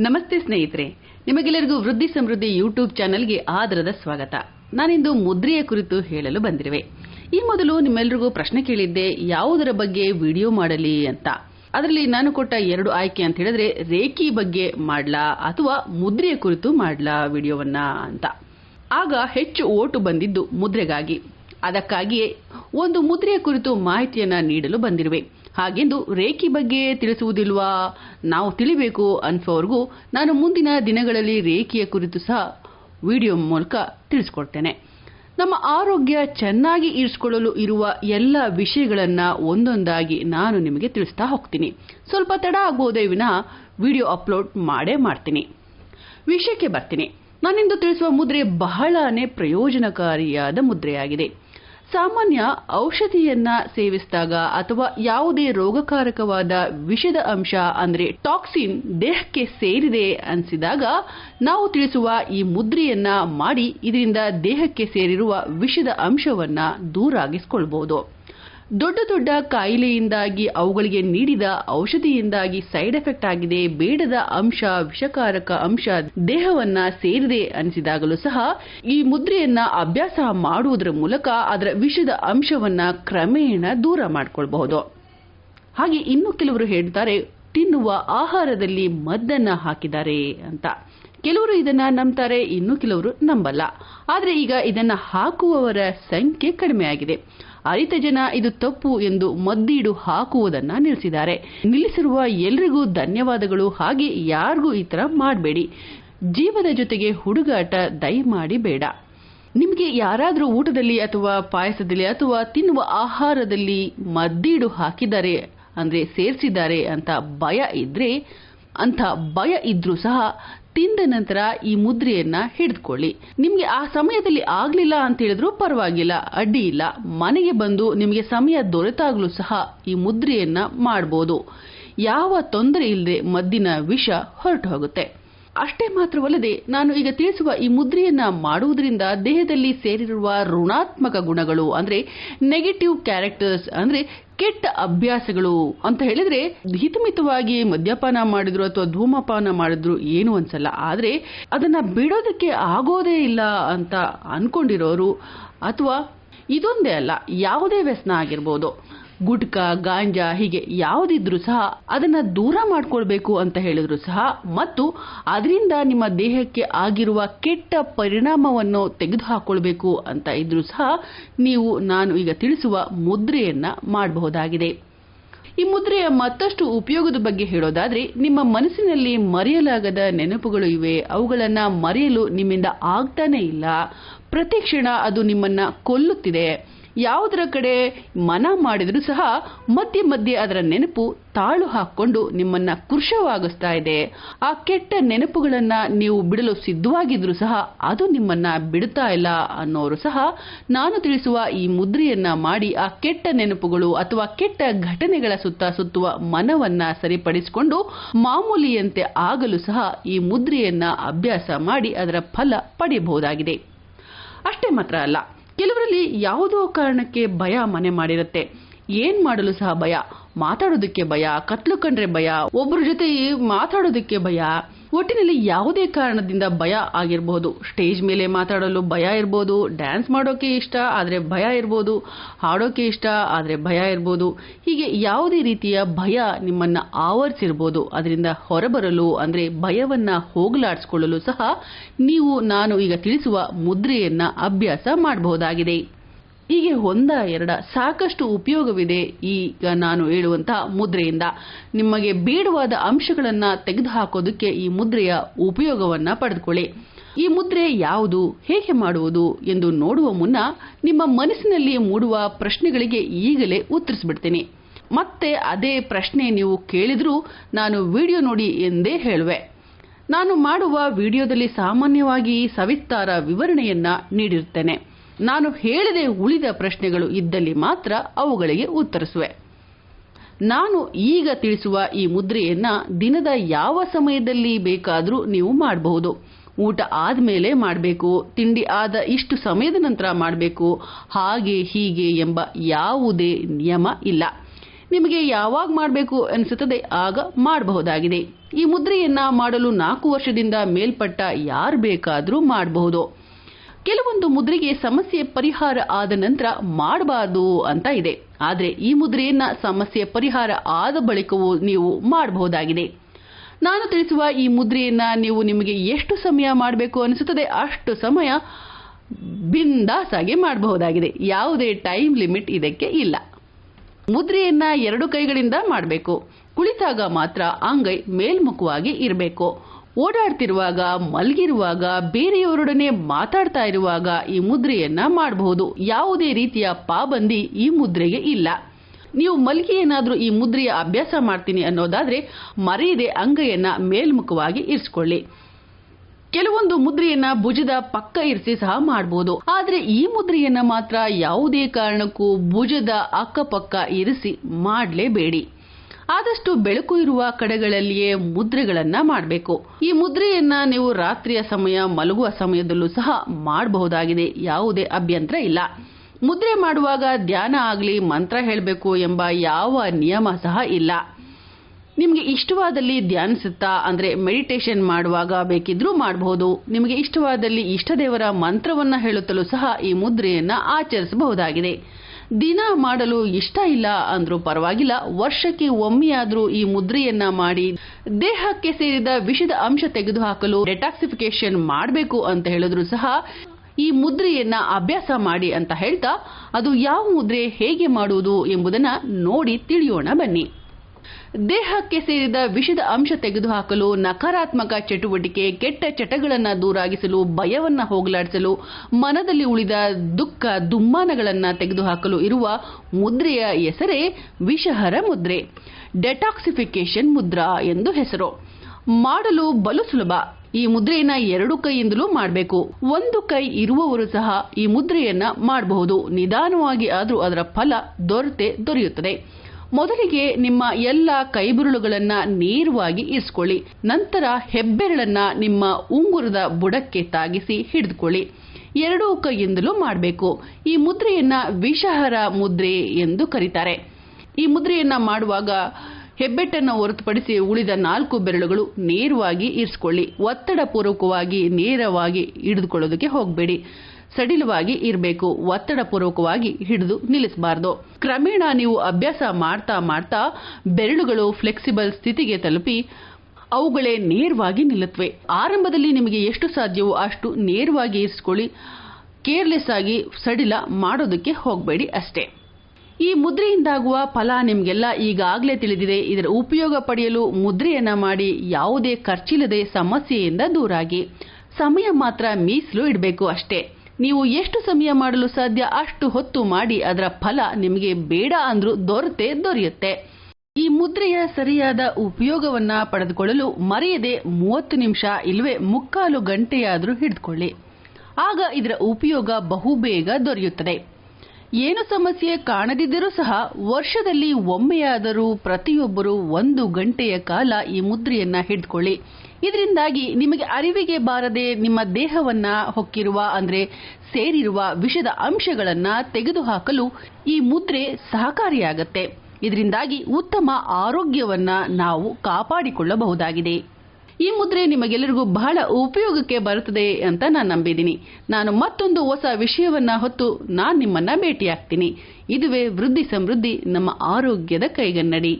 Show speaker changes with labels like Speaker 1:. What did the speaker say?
Speaker 1: ನಮಸ್ತೆ ಸ್ನೇಹಿತರೆ, ನಿಮಗೆಲ್ಲರಿಗೂ ವೃದ್ಧಿ ಸಮೃದ್ಧಿ ಯೂಟ್ಯೂಬ್ ಚಾನೆಲ್ಗೆ ಆದರದ ಸ್ವಾಗತ. ನಾನಿಂದು ಮುದ್ರೆಯ ಕುರಿತು ಹೇಳಲು ಬಂದಿರುವೆ. ಈ ಮೊದಲು ನಿಮ್ಮೆಲ್ಲರಿಗೂ ಪ್ರಶ್ನೆ ಕೇಳಿದ್ದೆ, ಯಾವುದರ ಬಗ್ಗೆ ವಿಡಿಯೋ ಮಾಡಲಿ ಅಂತ. ಅದರಲ್ಲಿ ನಾನು ಕೊಟ್ಟ ಎರಡು ಆಯ್ಕೆ ಅಂತ ಹೇಳಿದ್ರೆ, ರೇಖಿ ಬಗ್ಗೆ ಮಾಡ್ಲಾ ಅಥವಾ ಮುದ್ರೆಯ ಕುರಿತು ಮಾಡ್ಲಾ ವಿಡಿಯೋವನ್ನ ಅಂತ. ಆಗ ಹೆಚ್ಚು ಓಟು ಬಂದಿದ್ದು ಮುದ್ರೆಗಾಗಿ. ಅದಕ್ಕಾಗಿಯೇ ಒಂದು ಮುದ್ರೆಯ ಕುರಿತು ಮಾಹಿತಿಯನ್ನ ನೀಡಲು ಬಂದಿರುವೆ. ಹಾಗೆಂದು ರೇಖಿ ಬಗ್ಗೆ ತಿಳಿಸುವುದಿಲ್ವಾ? ನಾವು ತಿಳಿಬೇಕು ಅನ್ಸೋವರೆಗೂ ನಾನು ಮುಂದಿನ ದಿನಗಳಲ್ಲಿ ರೇಖಿಯ ಕುರಿತು ಸಹ ವಿಡಿಯೋ ಮೂಲಕ ತಿಳಿಸ್ಕೊಡ್ತೇನೆ. ನಮ್ಮ ಆರೋಗ್ಯ ಚೆನ್ನಾಗಿ ಇರಿಸಿಕೊಳ್ಳಲು ಇರುವ ಎಲ್ಲ ವಿಷಯಗಳನ್ನ ಒಂದೊಂದಾಗಿ ನಾನು ನಿಮಗೆ ತಿಳಿಸ್ತಾ ಹೋಗ್ತೀನಿ. ಸ್ವಲ್ಪ ತಡ ಆಗ್ಬೋದೇ ವಿನ ವಿಡಿಯೋ ಅಪ್ಲೋಡ್ ಮಾಡೇ ಮಾಡ್ತೀನಿ. ವಿಷಯಕ್ಕೆ ಬರ್ತೀನಿ. ನಾನಿಂದು ತಿಳಿಸುವ ಮುದ್ರೆ ಬಹಳನೇ ಪ್ರಯೋಜನಕಾರಿಯಾದ ಮುದ್ರೆಯಾಗಿದೆ. ಸಾಮಾನ್ಯ ಔಷಧಿಯನ್ನ ಸೇವಿಸಿದಾಗ ಅಥವಾ ಯಾವುದೇ ರೋಗಕಾರಕವಾದ ವಿಷದ ಅಂಶ, ಅಂದ್ರೆ ಟಾಕ್ಸಿನ್ ದೇಹಕ್ಕೆ ಸೇರಿದೆ ಅನಿಸಿದಾಗ ನಾವು ತಿಳಿಸುವ ಈ ಮುದ್ರೆಯನ್ನ ಮಾಡಿ ಇದರಿಂದ ದೇಹಕ್ಕೆ ಸೇರಿರುವ ವಿಷದ ಅಂಶವನ್ನ ದೂರಾಗಿಸಿಕೊಳ್ಬಹುದು ದೊಡ್ಡ ದೊಡ್ಡ ಕಾಯಿಲೆಯಿಂದಾಗಿ ಅವುಗಳಿಗೆ ನೀಡಿದ ಔಷಧಿಯಿಂದಾಗಿ ಸೈಡ್ ಎಫೆಕ್ಟ್ ಆಗಿದೆ. ಬೇಡದ ಅಂಶ, ವಿಷಕಾರಕ ಅಂಶ ದೇಹವನ್ನ ಸೇರಿದೆ ಅನಿಸಿದಾಗಲೂ ಸಹ ಈ ಮುದ್ರೆಯನ್ನ ಅಭ್ಯಾಸ ಮಾಡುವುದರ ಮೂಲಕ ಅದರ ವಿಷದ ಅಂಶವನ್ನ ಕ್ರಮೇಣ ದೂರ ಮಾಡಿಕೊಳ್ಬಹುದು. ಹಾಗೆ ಇನ್ನು ಕೆಲವರು ಹೇಳ್ತಾರೆ, ತಿನ್ನುವ ಆಹಾರದಲ್ಲಿ ಮದ್ದನ್ನ ಹಾಕಿದ್ದಾರೆ ಅಂತ. ಕೆಲವರು ಇದನ್ನ ನಂಬ್ತಾರೆ, ಇನ್ನು ಕೆಲವರು ನಂಬಲ್ಲ. ಆದರೆ ಈಗ ಇದನ್ನ ಹಾಕುವವರ ಸಂಖ್ಯೆ ಕಡಿಮೆಯಾಗಿದೆ. ಅರಿತ ಜನ ಇದು ತಪ್ಪು ಎಂದು ಮದ್ದೀಡು ಹಾಕುವುದನ್ನ ನಿಲ್ಲಿಸಿದ್ದಾರೆ. ನಿಲ್ಲಿಸಿರುವ ಎಲ್ರಿಗೂ ಧನ್ಯವಾದಗಳು. ಹಾಗೆ ಯಾರಿಗೂ ಈ ತರ ಮಾಡಬೇಡಿ. ಜೀವದ ಜೊತೆಗೆ ಹುಡುಗಾಟ ದಯಮಾಡಿ ಬೇಡ. ನಿಮಗೆ ಯಾರಾದರೂ ಊಟದಲ್ಲಿ ಅಥವಾ ಪಾಯಸದಲ್ಲಿ ಅಥವಾ ತಿನ್ನುವ ಆಹಾರದಲ್ಲಿ ಮದ್ದೀಡು ಹಾಕಿದ್ದಾರೆ ಅಂದ್ರೆ ಸೇರಿಸಿದ್ದಾರೆ ಅಂತ ಭಯ ಇದ್ರೆ ಅಂತ ಭಯ ಇದ್ರೂ ಸಹ ತಿಂದ ನಂತರ ಈ ಮುದ್ರೆಯನ್ನ ಹಿಡಿದುಕೊಳ್ಳಿ. ನಿಮಗೆ ಆ ಸಮಯದಲ್ಲಿ ಆಗ್ಲಿಲ್ಲ ಅಂತ ಹೇಳಿದ್ರು ಪರವಾಗಿಲ್ಲ, ಅಡ್ಡಿ ಇಲ್ಲ. ಮನೆಗೆ ಬಂದು ನಿಮಗೆ ಸಮಯ ದೊರೆತಾಗ್ಲೂ ಸಹ ಈ ಮುದ್ರೆಯನ್ನ ಮಾಡಬಹುದು ಯಾವ ತೊಂದರೆ ಇಲ್ಲದೆ ಮದ್ದಿನ ವಿಷ ಹೊರಟು ಹೋಗುತ್ತೆ. ಅಷ್ಟೇ ಮಾತ್ರವಲ್ಲದೆ ನಾನು ಈಗ ತಿಳಿಸುವ ಈ ಮುದ್ರೆಯನ್ನ ಮಾಡುವುದರಿಂದ ದೇಹದಲ್ಲಿ ಸೇರಿರುವ ಋಣಾತ್ಮಕ ಗುಣಗಳು, ಅಂದ್ರೆ ನೆಗೆಟಿವ್ ಕ್ಯಾರೆಕ್ಟರ್ಸ್ ಅಂದ್ರೆ ಕೆಟ್ಟ ಅಭ್ಯಾಸಗಳು ಅಂತ ಹೇಳಿದ್ರೆ ಹಿತಮಿತವಾಗಿ ಮದ್ಯಪಾನ ಮಾಡಿದ್ರು ಅಥವಾ ಧೂಮಪಾನ ಮಾಡಿದ್ರು ಏನು ಅನ್ಸಲ್ಲ. ಆದ್ರೆ ಅದನ್ನ ಬಿಡೋದಕ್ಕೆ ಆಗೋದೇ ಇಲ್ಲ ಅಂತ ಅನ್ಕೊಂಡಿರೋರು ಅಥವಾ ಇದೊಂದೇ ಅಲ್ಲ, ಯಾವುದೇ ವ್ಯಸನ ಆಗಿರ್ಬೋದು. ಗುಟ್ಕಾ, ಗಾಂಜಾ ಹೀಗೆ ಯಾವುದಿದ್ರೂ ಸಹ ಅದನ್ನ ದೂರ ಮಾಡಿಕೊಳ್ಬೇಕು ಅಂತ ಹೇಳಿದ್ರು ಸಹ. ಮತ್ತು ಅದರಿಂದ ನಿಮ್ಮ ದೇಹಕ್ಕೆ ಆಗಿರುವ ಕೆಟ್ಟ ಪರಿಣಾಮವನ್ನು ತೆಗೆದುಹಾಕೊಳ್ಬೇಕು ಅಂತ ಇದ್ರೂ ಸಹ ನೀವು, ನಾನು ಈಗ ತಿಳಿಸುವ ಮುದ್ರೆಯನ್ನ ಮಾಡಬಹುದಾಗಿದೆ. ಈ ಮುದ್ರೆಯ ಮತ್ತಷ್ಟು ಉಪಯೋಗದ ಬಗ್ಗೆ ಹೇಳೋದಾದ್ರೆ, ನಿಮ್ಮ ಮನಸ್ಸಿನಲ್ಲಿ ಮರೆಯಲಾಗದ ನೆನಪುಗಳು ಇವೆ. ಅವುಗಳನ್ನ ಮರೆಯಲು ನಿಮ್ಮಿಂದ ಆಗ್ತಾನೆ ಇಲ್ಲ. ಪ್ರತಿ ಕ್ಷಣ ಅದು ನಿಮ್ಮನ್ನ ಕೊಲ್ಲುತ್ತಿದೆ. ಯಾವುದರ ಕಡೆ ಮನ ಮಾಡಿದರೂ ಸಹ ಮಧ್ಯೆ ಮಧ್ಯೆ ಅದರ ನೆನಪು ತಾಳು ಹಾಕೊಂಡು ನಿಮ್ಮನ್ನ ಕೃಶವಾಗಿಸ್ತಾ ಇದೆ. ಆ ಕೆಟ್ಟ ನೆನಪುಗಳನ್ನ ನೀವು ಬಿಡಲು ಸಿದ್ಧವಾಗಿದ್ರು ಸಹ ಅದು ನಿಮ್ಮನ್ನ ಬಿಡುತ್ತಾ ಇಲ್ಲ ಅನ್ನೋರು ಸಹ ನಾನು ತಿಳಿಸುವ ಈ ಮುದ್ರೆಯನ್ನ ಮಾಡಿ ಆ ಕೆಟ್ಟ ನೆನಪುಗಳು ಅಥವಾ ಕೆಟ್ಟ ಘಟನೆಗಳ ಸುತ್ತ ಸುತ್ತುವ ಮನವನ್ನ ಸರಿಪಡಿಸಿಕೊಂಡು ಮಾಮೂಲಿಯಂತೆ ಆಗಲು ಸಹ ಈ ಮುದ್ರೆಯನ್ನ ಅಭ್ಯಾಸ ಮಾಡಿ ಅದರ ಫಲ ಪಡೆಯಬಹುದಾಗಿದೆ. ಅಷ್ಟೇ ಮಾತ್ರ ಅಲ್ಲ. ಕೆಲವರಲ್ಲಿ ಯಾವುದೋ ಕಾರಣಕ್ಕೆ ಭಯ ಮನೆ ಮಾಡಿರುತ್ತೆ. ಏನ್ ಮಾಡಲು ಸಹ ಭಯ? ಮಾತಾಡೋದಕ್ಕೆ ಭಯ, ಕತ್ಲು ಕಂಡ್ರೆ ಭಯ ಒಬ್ಬರ ಜೊತೆ ಮಾತಾಡೋದಕ್ಕೆ ಭಯ. ಒಟ್ಟಿನಲ್ಲಿ ಯಾವುದೇ ಕಾರಣದಿಂದ ಭಯ ಆಗಿರಬಹುದು ಸ್ಟೇಜ್ ಮೇಲೆ ಮಾತಾಡಲು ಭಯ ಇರ್ಬೋದು. ಡ್ಯಾನ್ಸ್ ಮಾಡೋಕೆ ಇಷ್ಟ, ಆದರೆ ಭಯ ಇರ್ಬೋದು. ಹಾಡೋಕೆ ಇಷ್ಟ, ಆದರೆ ಭಯ ಇರ್ಬೋದು. ಹೀಗೆ ಯಾವುದೇ ರೀತಿಯ ಭಯ ನಿಮ್ಮನ್ನ ಆವರಿಸಿರ್ಬೋದು. ಅದರಿಂದ ಹೊರಬರಲು, ಅಂದರೆ ಭಯವನ್ನ ಹೋಗಲಾಡಿಸಿಕೊಳ್ಳಲು ಸಹ ನೀವು, ನಾನು ಈಗ ತಿಳಿಸುವ ಮುದ್ರೆಯನ್ನ ಅಭ್ಯಾಸ ಮಾಡಬಹುದಾಗಿದೆ. ಹೀಗೆ ಒಂದ ಎರಡ ಸಾಕಷ್ಟು ಉಪಯೋಗವಿದೆ ಈಗ ನಾನು ಹೇಳುವಂತಹ ಮುದ್ರೆಯಿಂದ. ನಿಮಗೆ ಬೇಡವಾದ ಅಂಶಗಳನ್ನ ತೆಗೆದುಹಾಕೋದಕ್ಕೆ ಈ ಮುದ್ರೆಯ ಉಪಯೋಗವನ್ನ ಪಡೆದುಕೊಳ್ಳಿ. ಈ ಮುದ್ರೆ ಯಾವುದು, ಹೇಗೆ ಮಾಡುವುದು ಎಂದು ನೋಡುವ ಮುನ್ನ ನಿಮ್ಮ ಮನಸ್ಸಿನಲ್ಲಿ ಮೂಡುವ ಪ್ರಶ್ನೆಗಳಿಗೆ ಈಗಲೇ ಉತ್ತರಿಸಿಬಿಡ್ತೀನಿ. ಮತ್ತೆ ಅದೇ ಪ್ರಶ್ನೆ ನೀವು ಕೇಳಿದ್ರೂ ನಾನು ವಿಡಿಯೋ ನೋಡಿ ಎಂದೇ ಹೇಳುವೆ. ನಾನು ಮಾಡುವ ವಿಡಿಯೋದಲ್ಲಿ ಸಾಮಾನ್ಯವಾಗಿ ಸವಿಸ್ತಾರ ವಿವರಣೆಯನ್ನ ನೀಡಿರುತ್ತೇನೆ. ನಾನು ಹೇಳದೆ ಉಳಿದ ಪ್ರಶ್ನೆಗಳು ಇದ್ದಲ್ಲಿ ಮಾತ್ರ ಅವುಗಳಿಗೆ ಉತ್ತರಿಸುವೆ. ನಾನು ಈಗ ತಿಳಿಸುವ ಈ ಮುದ್ರೆಯನ್ನ ದಿನದ ಯಾವ ಸಮಯದಲ್ಲಿ ಬೇಕಾದರೂ ನೀವು ಮಾಡಬಹುದು. ಊಟ ಆದಮೇಲೆ ಮಾಡಬೇಕು, ತಿಂಡಿ ಆದ ಇಷ್ಟು ಸಮಯದ ನಂತರ ಮಾಡಬೇಕು, ಹಾಗೆ ಹೀಗೆ ಎಂಬ ಯಾವುದೇ ನಿಯಮ ಇಲ್ಲ. ನಿಮಗೆ ಯಾವಾಗ ಮಾಡಬೇಕು ಅನಿಸುತ್ತದೆ ಆಗ ಮಾಡಬಹುದಾಗಿದೆ. ಈ ಮುದ್ರೆಯನ್ನ ಮಾಡಲು ನಾಲ್ಕು ವರ್ಷದಿಂದ ಮೇಲ್ಪಟ್ಟ ಯಾರು ಬೇಕಾದರೂ ಮಾಡಬಹುದು. ಕೆಲವೊಂದು ಮುದ್ರೆಗೆ ಸಮಸ್ಯೆ ಪರಿಹಾರ ಆದ ನಂತರ ಮಾಡಬಾರದು ಅಂತ ಇದೆ. ಆದರೆ ಈ ಮುದ್ರೆಯನ್ನ ಸಮಸ್ಯೆ ಪರಿಹಾರ ಆದ ಬಳಿಕವೂ ನೀವು ಮಾಡಬಹುದಾಗಿದೆ. ನಾನು ತಿಳಿಸುವ ಈ ಮುದ್ರೆಯನ್ನ ನೀವು ನಿಮಗೆ ಎಷ್ಟು ಸಮಯ ಮಾಡಬೇಕು ಅನಿಸುತ್ತದೆ ಅಷ್ಟು ಸಮಯ ಬಿಂದಾಸ್ ಆಗಿ ಮಾಡಬಹುದಾಗಿದೆ. ಯಾವುದೇ ಟೈಮ್ ಲಿಮಿಟ್ ಇದಕ್ಕೆ ಇಲ್ಲ. ಮುದ್ರೆಯನ್ನ ಎರಡು ಕೈಗಳಿಂದ ಮಾಡಬೇಕು. ಕುಳಿತಾಗ ಮಾತ್ರ ಅಂಗೈ ಮೇಲ್ಮುಖವಾಗಿ ಇರಬೇಕು. ಓಡಾಡ್ತಿರುವಾಗ, ಮಲಗಿರುವಾಗ, ಬೇರೆಯವರೊಡನೆ ಮಾತಾಡ್ತಾ ಇರುವಾಗ ಈ ಮುದ್ರೆಯನ್ನ ಮಾಡಬಹುದು. ಯಾವುದೇ ರೀತಿಯ ಪಾಬಂದಿ ಈ ಮುದ್ರೆಗೆ ಇಲ್ಲ. ನೀವು ಮಲಗಿ ಏನಾದರೂ ಈ ಮುದ್ರೆಯ ಅಭ್ಯಾಸ ಮಾಡ್ತೀನಿ ಅನ್ನೋದಾದ್ರೆ ಮರೆಯದೆ ಅಂಗೈಯನ್ನ ಮೇಲ್ಮುಖವಾಗಿ ಇರಿಸ್ಕೊಳ್ಳಿ. ಕೆಲವೊಂದು ಮುದ್ರೆಯನ್ನ ಭುಜದ ಪಕ್ಕ ಇರಿಸಿ ಸಹ ಮಾಡಬಹುದು ಆದರೆ ಈ ಮುದ್ರೆಯನ್ನ ಮಾತ್ರ ಯಾವುದೇ ಕಾರಣಕ್ಕೂ ಭುಜದ ಅಕ್ಕಪಕ್ಕ ಇರಿಸಿ ಮಾಡಲೇಬೇಡಿ. ಆದಷ್ಟು ಬೆಳಕು ಇರುವ ಕಡೆಗಳಲ್ಲಿಯೇ ಮುದ್ರೆಗಳನ್ನ ಮಾಡಬೇಕು. ಈ ಮುದ್ರೆಯನ್ನ ನೀವು ರಾತ್ರಿಯ ಸಮಯ, ಮಲಗುವ ಸಮಯದಲ್ಲೂ ಸಹ ಮಾಡಬಹುದಾಗಿದೆ. ಯಾವುದೇ ಅಭ್ಯಂತರ ಇಲ್ಲ. ಮುದ್ರೆ ಮಾಡುವಾಗ ಧ್ಯಾನ ಆಗಲಿ, ಮಂತ್ರ ಹೇಳಬೇಕು ಎಂಬ ಯಾವ ನಿಯಮ ಸಹ ಇಲ್ಲ. ನಿಮಗೆ ಇಷ್ಟವಾದಲ್ಲಿ ಧ್ಯಾನಿಸುತ್ತಾ, ಅಂದ್ರೆ ಮೆಡಿಟೇಷನ್ ಮಾಡುವಾಗ ಬೇಕಿದ್ರೂ ಮಾಡಬಹುದು ನಿಮಗೆ ಇಷ್ಟವಾದಲ್ಲಿ ಇಷ್ಟದೇವರ ಮಂತ್ರವನ್ನ ಹೇಳುತ್ತಲೂ ಸಹ ಈ ಮುದ್ರೆಯನ್ನ ಆಚರಿಸಬಹುದಾಗಿದೆ. ದಿನ ಮಾಡಲು ಇಷ್ಟ ಇಲ್ಲ ಅಂದ್ರೂ ಪರವಾಗಿಲ್ಲ, ವರ್ಷಕ್ಕೆ ಒಮ್ಮೆಯಾದರೂ ಈ ಮುದ್ರೆಯನ್ನ ಮಾಡಿ ದೇಹಕ್ಕೆ ಸೇರಿದ ವಿಷದ ಅಂಶ ತೆಗೆದುಹಾಕಲು ಡೆಟಾಕ್ಸಿಫಿಕೇಶನ್ ಮಾಡಬೇಕು ಅಂತ ಹೇಳಿದ್ರು ಸಹ ಈ ಮುದ್ರೆಯನ್ನ ಅಭ್ಯಾಸ ಮಾಡಿ ಅಂತ ಹೇಳ್ತಾ, ಅದು ಯಾವ ಮುದ್ರೆ ಹೇಗೆ ಮಾಡುವುದು ಎಂಬುದನ್ನ ನೋಡಿ ತಿಳಿಯೋಣ ಬನ್ನಿ. ದೇಹಕ್ಕೆ ಸೇರಿದ ವಿಷದ ಅಂಶ ತೆಗೆದುಹಾಕಲು ನಕಾರಾತ್ಮಕ ಚಟುವಟಿಕೆ, ಕೆಟ್ಟ ಚಟಗಳನ್ನು ದೂರಾಗಿಸಲು, ಭಯವನ್ನ ಹೋಗಲಾಡಿಸಲು, ಮನದಲ್ಲಿ ಉಳಿದ ದುಃಖ, ದುಮ್ಮಾನಗಳನ್ನು ತೆಗೆದುಹಾಕಲು ಇರುವ ಮುದ್ರೆಯ ಹೆಸರೇ ವಿಷಹರ ಮುದ್ರೆ. ಡೆಟಾಕ್ಸಿಫಿಕೇಶನ್ ಮುದ್ರಾ ಎಂದು ಹೆಸರು. ಮಾಡಲು ಬಲು ಸುಲಭ. ಈ ಮುದ್ರೆಯನ್ನ ಎರಡು ಕೈಯಿಂದಲೂ ಮಾಡಬೇಕು. ಒಂದು ಕೈ ಇರುವವರು ಸಹ ಈ ಮುದ್ರೆಯನ್ನ ಮಾಡಬಹುದು. ನಿಧಾನವಾಗಿ ಆದರೂ ಅದರ ಫಲ ದೊರೆತೆ ದೊರೆಯುತ್ತದೆ. ಮೊದಲಿಗೆ ನಿಮ್ಮ ಎಲ್ಲ ಕೈಬುರುಳುಗಳನ್ನ ನೇರವಾಗಿ ಇರಿಸ್ಕೊಳ್ಳಿ. ನಂತರ ಹೆಬ್ಬೆರಳನ್ನ ನಿಮ್ಮ ಉಂಗುರದ ಬುಡಕ್ಕೆ ತಾಗಿಸಿ ಹಿಡಿದುಕೊಳ್ಳಿ. ಎರಡೂ ಕೈಯಿಂದಲೂ ಮಾಡಬೇಕು. ಈ ಮುದ್ರೆಯನ್ನ ವಿಷಹರ ಮುದ್ರೆ ಎಂದು ಕರೀತಾರೆ. ಈ ಮುದ್ರೆಯನ್ನ ಮಾಡುವಾಗ ಹೆಬ್ಬೆಟ್ಟನ್ನು ಹೊರತುಪಡಿಸಿ ಉಳಿದ ನಾಲ್ಕು ಬೆರಳುಗಳು ನೇರವಾಗಿ ಇರಿಸಿಕೊಳ್ಳಿ. ಒತ್ತಡ ಪೂರ್ವಕವಾಗಿ ನೇರವಾಗಿ ಹಿಡಿದುಕೊಳ್ಳೋದಕ್ಕೆ ಹೋಗಬೇಡಿ. ಸಡಿಲವಾಗಿ ಇರಬೇಕು. ಒತ್ತಡ ಪೂರ್ವಕವಾಗಿ ಹಿಡಿದು ನಿಲ್ಲಿಸಬಾರದು. ಕ್ರಮೇಣ ನೀವು ಅಭ್ಯಾಸ ಮಾಡ್ತಾ ಮಾಡ್ತಾ ಬೆರಳುಗಳು ಫ್ಲೆಕ್ಸಿಬಲ್ ಸ್ಥಿತಿಗೆ ತಲುಪಿ ಅವುಗಳೇ ನೇರವಾಗಿ ನಿಲ್ಲುತ್ತವೆ. ಆರಂಭದಲ್ಲಿ ನಿಮಗೆ ಎಷ್ಟು ಸಾಧ್ಯವೋ ಅಷ್ಟು ನೇರವಾಗಿ ಇರಿಸ್ಕೊಳ್ಳಿ. ಕೇರ್ಲೆಸ್ ಆಗಿ ಸಡಿಲ ಮಾಡೋದಕ್ಕೆ ಹೋಗಬೇಡಿ ಅಷ್ಟೇ. ಈ ಮುದ್ರೆಯಿಂದಾಗುವ ಫಲ ನಿಮಗೆಲ್ಲ ಈಗಾಗಲೇ ತಿಳಿದಿದೆ. ಇದರ ಉಪಯೋಗ ಪಡೆಯಲು ಮುದ್ರೆಯನ್ನ ಮಾಡಿ ಯಾವುದೇ ಖರ್ಚಿಲ್ಲದೆ ಸಮಸ್ಯೆಯಿಂದ ದೂರಾಗಿ. ಸಮಯ ಮಾತ್ರ ಮೀಸಲು ಇಡಬೇಕು ಅಷ್ಟೇ. ನೀವು ಎಷ್ಟು ಸಮಯ ಮಾಡಲು ಸಾಧ್ಯ ಅಷ್ಟು ಹೊತ್ತು ಮಾಡಿ ಅದರ ಫಲ ನಿಮಗೆ ಬೇಡ ಅಂದ್ರೂ ದೊರೆತೆ ದೊರೆಯುತ್ತೆ. ಈ ಮುದ್ರೆಯ ಸರಿಯಾದ ಉಪಯೋಗವನ್ನ ಪಡೆದುಕೊಳ್ಳಲು ಮರೆಯದೆ ಮೂವತ್ತು ನಿಮಿಷ ಇಲ್ಲವೇ ಮುಕ್ಕಾಲು ಗಂಟೆಯಾದರೂ ಹಿಡಿದುಕೊಳ್ಳಿ. ಆಗ ಇದರ ಉಪಯೋಗ ಬಹುಬೇಗ ದೊರೆಯುತ್ತದೆ. ಏನು ಸಮಸ್ಯೆ ಕಾಣದಿದ್ದರೂ ಸಹ ವರ್ಷದಲ್ಲಿ ಒಮ್ಮೆಯಾದರೂ ಪ್ರತಿಯೊಬ್ಬರು ಒಂದು ಗಂಟೆಯ ಕಾಲ ಈ ಮುದ್ರೆಯನ್ನ ಹಿಡಿದುಕೊಳ್ಳಿ ಇದರಿಂದಾಗಿ ನಿಮಗೆ ಅರಿವಿಗೆ ಬಾರದೆ ನಿಮ್ಮ ದೇಹವನ್ನ ಹೊಕ್ಕಿರುವ, ಅಂದ್ರೆ ಸೇರಿರುವ ವಿಷದ ಅಂಶಗಳನ್ನ ತೆಗೆದುಹಾಕಲು ಈ ಮುದ್ರೆ ಸಹಕಾರಿಯಾಗತ್ತೆ. ಇದರಿಂದಾಗಿ ಉತ್ತಮ ಆರೋಗ್ಯವನ್ನ ನಾವು ಕಾಪಾಡಿಕೊಳ್ಳಬಹುದಾಗಿದೆ. ಈ ಮುದ್ರೆ ನಿಮಗೆಲ್ಲರಿಗೂ ಬಹಳ ಉಪಯೋಗಕ್ಕೆ ಬರುತ್ತದೆ ಅಂತ ನಾನು ನಂಬಿದ್ದೀನಿ. ನಾನು ಮತ್ತೊಂದು ಹೊಸ ವಿಷಯವನ್ನ ಹೊತ್ತು ನಾನು ನಿಮ್ಮನ್ನ ಭೇಟಿಯಾಗ್ತೀನಿ. ಇದುವೇ ವೃದ್ಧಿ ಸಮೃದ್ಧಿ ನಮ್ಮ ಆರೋಗ್ಯದ ಕೈಗನ್ನಡಿ.